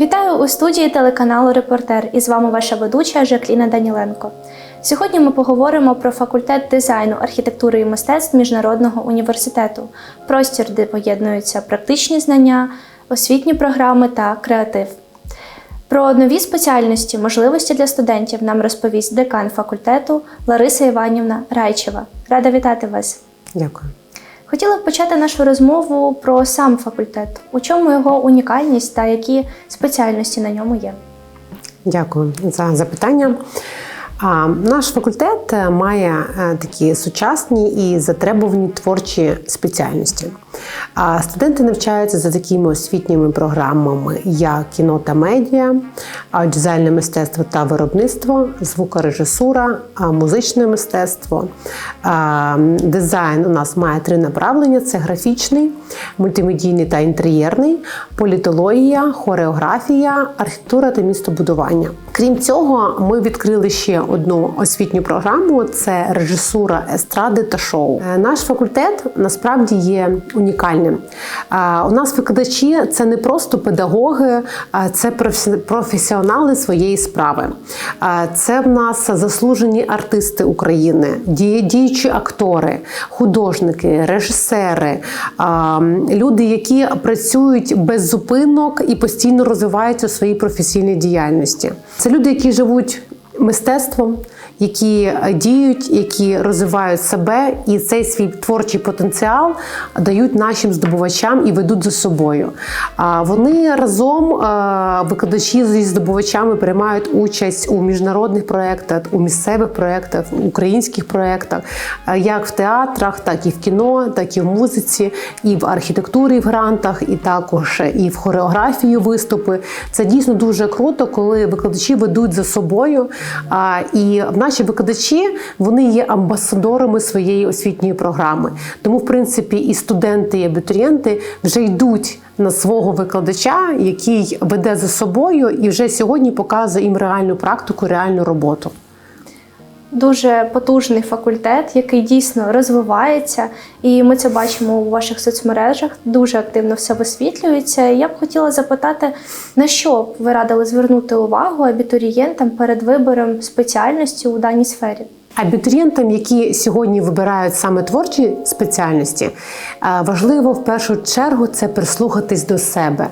Вітаю у студії телеканалу Репортер і з вами ваша ведуча Жакліна Даніленко. Сьогодні ми поговоримо про факультет дизайну, архітектури і мистецтв Міжнародного університету, простір, де поєднуються практичні знання, освітні програми та креатив. Про нові спеціальності, можливості для студентів нам розповість декан факультету Лариса Іванівна Райчева. Рада вітати вас! Дякую. Хотіла б почати нашу розмову про сам факультет. У чому його унікальність та які спеціальності на ньому є? Дякую за запитання. Наш факультет е, має е, такі сучасні і затребувані творчі спеціальності. Студенти навчаються за такими освітніми програмами, як кіно та медіа, дизайнне мистецтво та виробництво, звукорежисура, музичне мистецтво. Дизайн у нас має три направлення: це графічний, мультимедійний та інтер'єрний, політологія, хореографія, архітектура та містобудування. Крім цього, ми відкрили ще одну освітню програму: це режисура естради та шоу. Е, Наш факультет насправді є унікальним. Е, У нас викладачі це не просто педагоги, це професі- професіонали своєї справи. Е, Це в нас заслужені артисти України, діючі актори, художники, режисери, люди, які працюють без зупинок і постійно розвиваються у своїй професійній діяльності. Це люди, які живуть мистецтвом, які е, діють, які розвивають себе, і цей свій творчий потенціал дають нашим здобувачам і ведуть за собою. Вони разом, е, викладачі зі здобувачами, приймають участь у міжнародних проєктах, у місцевих проєктах, українських проєктах, е, як в театрах, так і в кіно, так і в музиці, і в архітектурі в грантах, і також і в хореографії виступи. Це дійсно дуже круто, коли викладачі ведуть за собою. І наші викладачі вони є амбасадорами своєї освітньої програми. Тому, в принципі, і студенти, і абітурієнти вже йдуть на свого викладача, який веде за собою і вже сьогодні показує їм реальну практику, реальну роботу. Дуже потужний факультет, який дійсно розвивається, і ми це бачимо у ваших соцмережах. Дуже активно все висвітлюється. Я б хотіла запитати, на що б ви радили звернути увагу абітурієнтам перед вибором спеціальності у даній сфері? Абітурієнтам, які сьогодні вибирають саме творчі спеціальності, е, важливо в першу чергу це прислухатись до себе.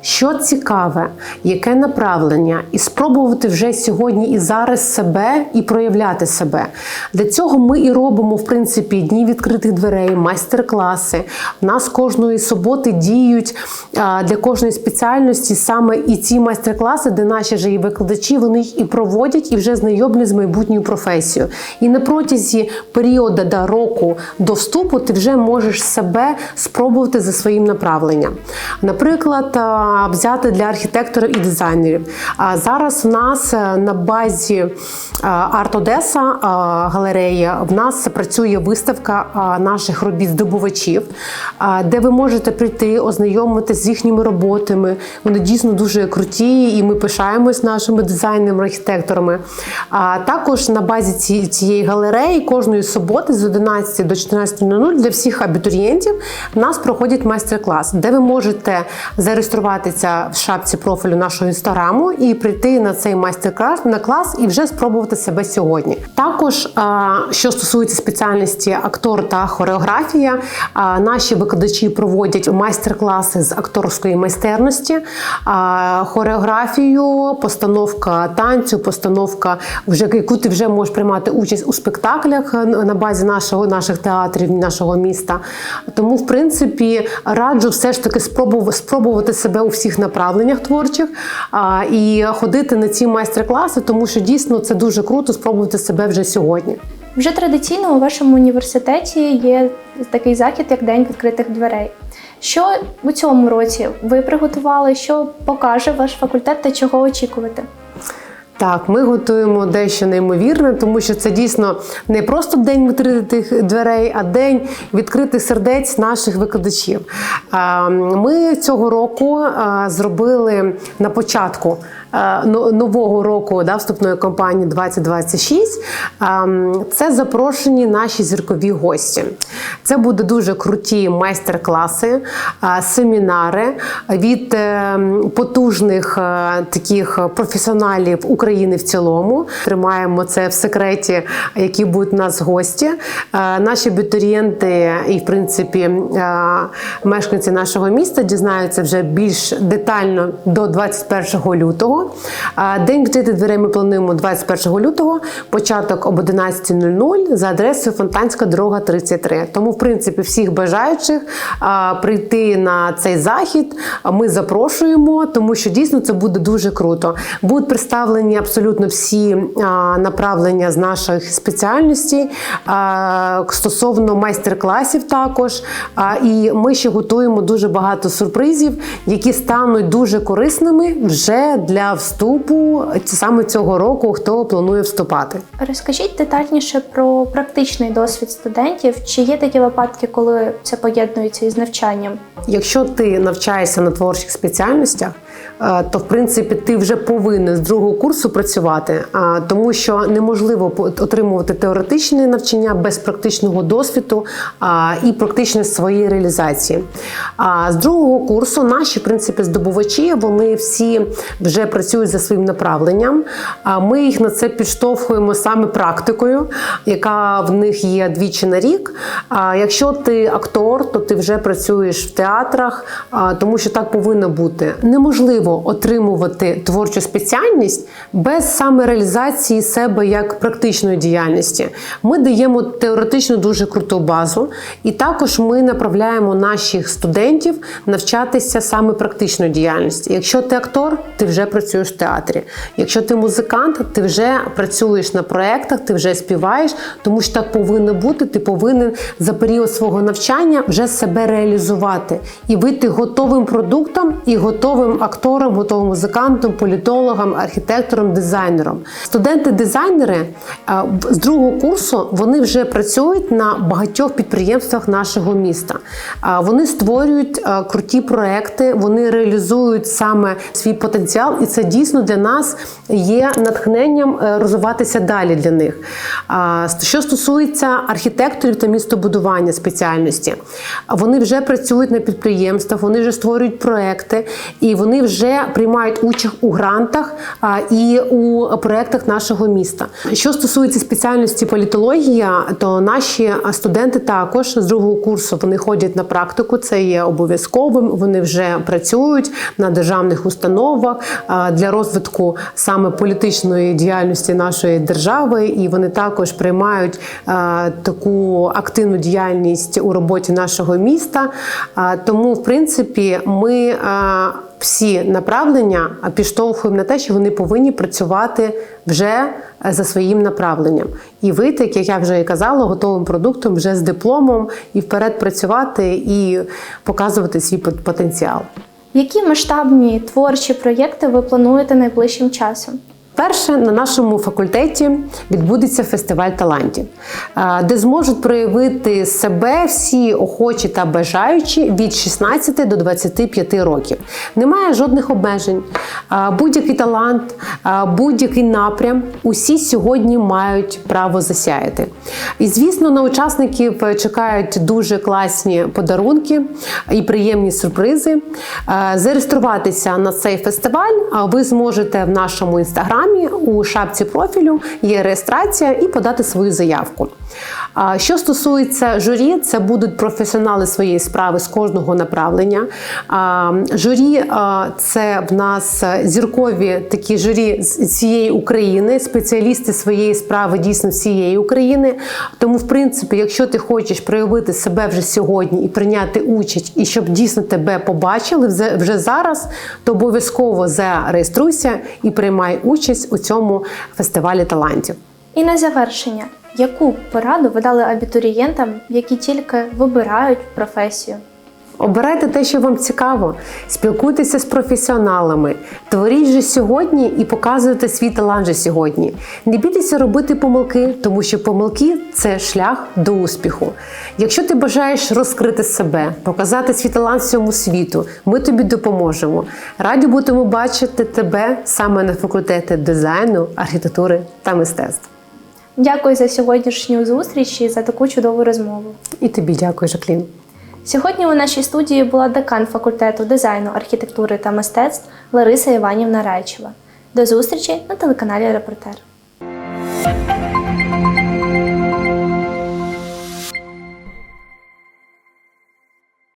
Що цікаве, яке направлення, і спробувати вже сьогодні і зараз себе і проявляти себе. Для цього ми і робимо в принципі дні відкритих дверей, майстер-класи. У нас кожної суботи діють для кожної спеціальності саме і ці майстер-класи, де наші же і викладачі вони їх і проводять, і вже знайомлять з майбутньою професією. І на протязі періоду до року до вступу ти вже можеш себе спробувати за своїм направленням. Наприклад, взяти для архітекторів і дизайнерів. А зараз у нас е, на базі Арт Одеса галерея в нас працює виставка наших робіт здобувачів, де ви можете прийти, ознайомитися з їхніми роботами. Вони дійсно дуже круті, і ми пишаємось нашими дизайнерами, архітекторами. А також на базі цієї галереї кожної суботи з 11 до 14.00 для всіх абітурієнтів в нас проходять майстер-клас, де ви можете зареєструватися в шапці профілю нашого інстаграму і прийти на цей майстер-клас на клас і вже спробувати себе сьогодні. Також, що стосується спеціальності актор та хореографія, наші викладачі проводять майстер-класи з акторської майстерності, хореографію, постановка танцю, постановка, вже яку ти вже можеш приймати участь у спектаклях на базі нашого наших театрів, нашого міста. Тому, в принципі, раджу все ж таки спробувати себе у всіх направленнях творчих а, і ходити на ці майстер-класи, тому що дійсно це дуже круто спробувати себе вже сьогодні. Вже традиційно у вашому університеті є такий захід, як День відкритих дверей. Що у цьому році ви приготували? Що покаже ваш факультет та чого очікувати? Так, ми готуємо дещо неймовірне, тому що це дійсно не просто день відкритих дверей, а день відкритих сердець наших викладачів. Ми цього року зробили на початку нового року да, вступної кампанії 2026 ем, це запрошені наші зіркові гості. Це буде дуже круті майстер-класи, е, семінари від е, потужних е, таких професіоналів України в цілому. Тримаємо це в секреті, які будуть у нас гості. Е, Наші абітурієнти і, в принципі, е, мешканці нашого міста дізнаються вже більш детально до 21 лютого. День відкритих дверей ми плануємо 21 лютого, початок об 11.00 за адресою Фонтанська дорога 33. Тому, в принципі, всіх бажаючих прийти на цей захід ми запрошуємо, тому що дійсно це буде дуже круто. Будуть представлені абсолютно всі направлення з наших спеціальностей стосовно майстер-класів також. І ми ще готуємо дуже багато сюрпризів, які стануть дуже корисними вже для вступу саме цього року, хто планує вступати. Розкажіть детальніше про практичний досвід студентів. Чи є такі випадки, коли це поєднується із навчанням? Якщо ти навчаєшся на творчих спеціальностях, то в принципі ти вже повинен з другого курсу працювати, тому що неможливо отримувати теоретичне навчання без практичного досвіду і практичної своєї реалізації. А з другого курсу наші в принципі здобувачі вони всі вже працюють за своїм направленням. А ми їх на це підштовхуємо саме практикою, яка в них є двічі на рік. А якщо ти актор, то ти вже працюєш в театрах, тому що так повинно бути. Неможливо отримувати творчу спеціальність без саме реалізації себе як практичної діяльності. Ми даємо теоретично дуже круту базу, і також ми направляємо наших студентів навчатися саме практичної діяльності. Якщо ти актор, ти вже працюєш в театрі. Якщо ти музикант, ти вже працюєш на проєктах, ти вже співаєш, тому що так повинно бути. Ти повинен за період свого навчання вже себе реалізувати і вийти готовим продуктом і готовим актором, готовим музикантом, політологом, архітектором, дизайнером. Студенти-дизайнери е, з другого курсу вони вже працюють на багатьох підприємствах нашого міста. Вони створюють е, круті проекти, вони реалізують саме свій потенціал, і це дійсно для нас є натхненням е, розвиватися далі для них. Що стосується архітекторів та містобудування спеціальності, вони вже працюють на підприємствах, вони вже створюють проекти і вони вже приймають участь у грантах і у проектах нашого міста. Що стосується спеціальності політологія, то наші студенти також з другого курсу вони ходять на практику. Це є обов'язковим. Вони вже працюють на державних установах для розвитку саме політичної діяльності нашої держави, і вони також приймають таку активну діяльність у роботі нашого міста. Тому, в принципі, ми всі направлення підштовхуємо на те, що вони повинні працювати вже е, за своїм направленням і вийти, як я вже і казала, готовим продуктом вже з дипломом і вперед працювати і показувати свій потенціал. Які масштабні творчі проєкти ви плануєте найближчим часом? Перше на нашому факультеті відбудеться фестиваль талантів, е, де зможуть проявити себе всі охочі та бажаючі від 16 до 25 років. Немає жодних обмежень. Е, Будь-який талант, е, будь-який напрям, усі сьогодні мають право засяяти. І звісно, на учасників чекають дуже класні подарунки і приємні сюрпризи. Зареєструватися на цей фестиваль ви зможете в нашому інстаграмі у шапці профілю. Є реєстрація і подати свою заявку. Що стосується журі, це будуть професіонали своєї справи з кожного направлення. Журі це в нас зіркові такі журі з цієї України, спеціалісти своєї справи дійсно з цієї України. Тому, в принципі, якщо ти хочеш проявити себе вже сьогодні і прийняти участь, і щоб дійсно тебе побачили вже зараз, то обов'язково зареєструйся і приймай участь у цьому фестивалі талантів. І на завершення, яку пораду ви дали абітурієнтам, які тільки вибирають професію? Обирайте те, що вам цікаво, спілкуйтеся з професіоналами, творіть же сьогодні і показуйте свій талант же сьогодні. Не бійтеся робити помилки, тому що помилки це шлях до успіху. Якщо ти бажаєш розкрити себе, показати свій талант всьому світу, ми тобі допоможемо. Раді будемо бачити тебе саме на факультеті дизайну, архітектури та мистецтв. Дякую за сьогоднішню зустріч і за таку чудову розмову. І тобі дякую, Жаклін. Сьогодні у нашій студії була декан факультету дизайну, архітектури та мистецтв Лариса Іванівна Райчева. До зустрічі на телеканалі Репортер.